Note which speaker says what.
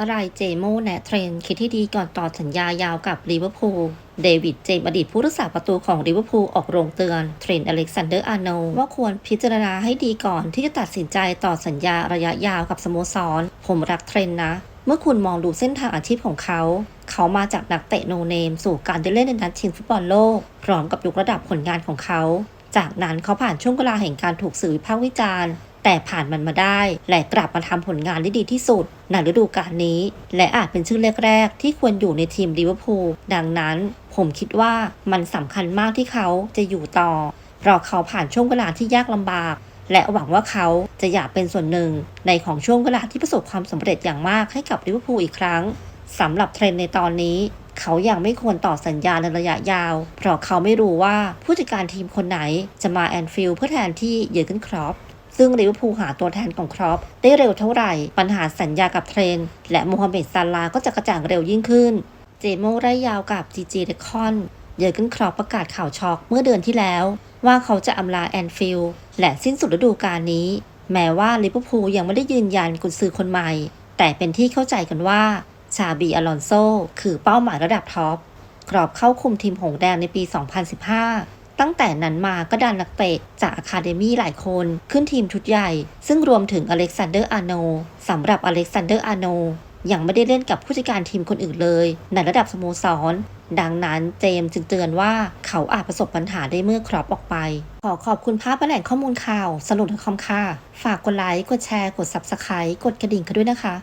Speaker 1: อะไรเจโมแนะเทรน คิดที่ดีก่อนต่อสัญญายาวกับลิเวอร์พูลเดวิดเจมอดีตผู้รักษาประตูของลิเวอร์พูลออกโรงเตือนเทรนอเล็กซานเดอร์อาร์โนว่าควรพิจารณาให้ดีก่อนที่จะตัดสินใจต่อสัญญาระยะยาวกับสโมสร ผมรักเทรนนะ เมื่อคุณมองดูเส้นทางอาชีพของเขา เขามาจากนักเตะโนเนม สู่การได้เล่นในนัดชิงฟุตบอลโลก พร้อมกับยกระดับผลงานของเขา จากนั้นเขาผ่านช่วงเวลาแห่งการถูกสื่อวิพากษ์วิจารณ์ แต่ผ่านมันมาได้ และกลับมาทำผลงานได้ดีที่สุดในฤดูกาลนี้ และอาจเป็นชื่อแรกๆ ที่ควรอยู่ในทีมลิเวอร์พูลดังนั้น ผมคิดว่ามันสำคัญมากที่เขาจะอยู่ต่อเพราะเขาผ่านช่วงเวลาที่ยากลำบาก และหวังว่าเขาจะอยากเป็นส่วนหนึ่ง ในของช่วงเวลาที่ประสบความสำเร็จอย่างมากให้กับลิเวอร์พูลอีกครั้งสำหรับเทรนในตอนนี้ เขายังไม่ควรต่อสัญญาในระยะยาว เพราะเขาไม่รู้ว่าผู้จัดการทีมคนไหนจะมาแอนฟิลด์เพื่อแทนที่เยอร์เกนครอป ซึ่งลิเวอร์พูลหาตัวแทนของครอปได้เร็วเท่าไหร่ ปัญหาสัญญากับเทรน และโมฮัมเหม็ดซาลาก็จะกระจ่างเร็วยิ่งขึ้น เจโมไร่ยาวกับจีจีเดคอน เยอร์เกนครอปประกาศข่าวช็อกเมื่อเดือนที่แล้ว ว่าเขาจะอำลาแอนฟิลด์และสิ้นสุดฤดูกาลนี้ แม้ว่าลิเวอร์พูลยังไม่ได้ยืนยันกุนซือคนใหม่ แต่เป็นที่เข้าใจกันว่าชาบีอลอนโซคือเป้าหมายระดับท็อปกรอบเข้าคุมทีมหงแดงในปี 2015 ตั้งแต่นั้นมาก็ดันนักเตะจากอะคาเดมี่หลายคนขึ้นทีมชุดใหญ่ ซึ่งรวมถึงอเล็กซานเดอร์อาโนสำหรับอเล็กซานเดอร์อาโนยังไม่ได้เล่นกับผู้จัดการทีมคนอื่นเลย ในระดับสโมสร ดังนั้นเจมจึงเตือนว่าเขาอาจประสบปัญหาได้เมื่อครอปออกไป ขอขอบคุณภาพแหล่งข้อมูลข่าวสรุปคอมค่ะ ฝากกดไลค์ กดแชร์ กด Subscribe กดกระดิ่งกันด้วยนะคะ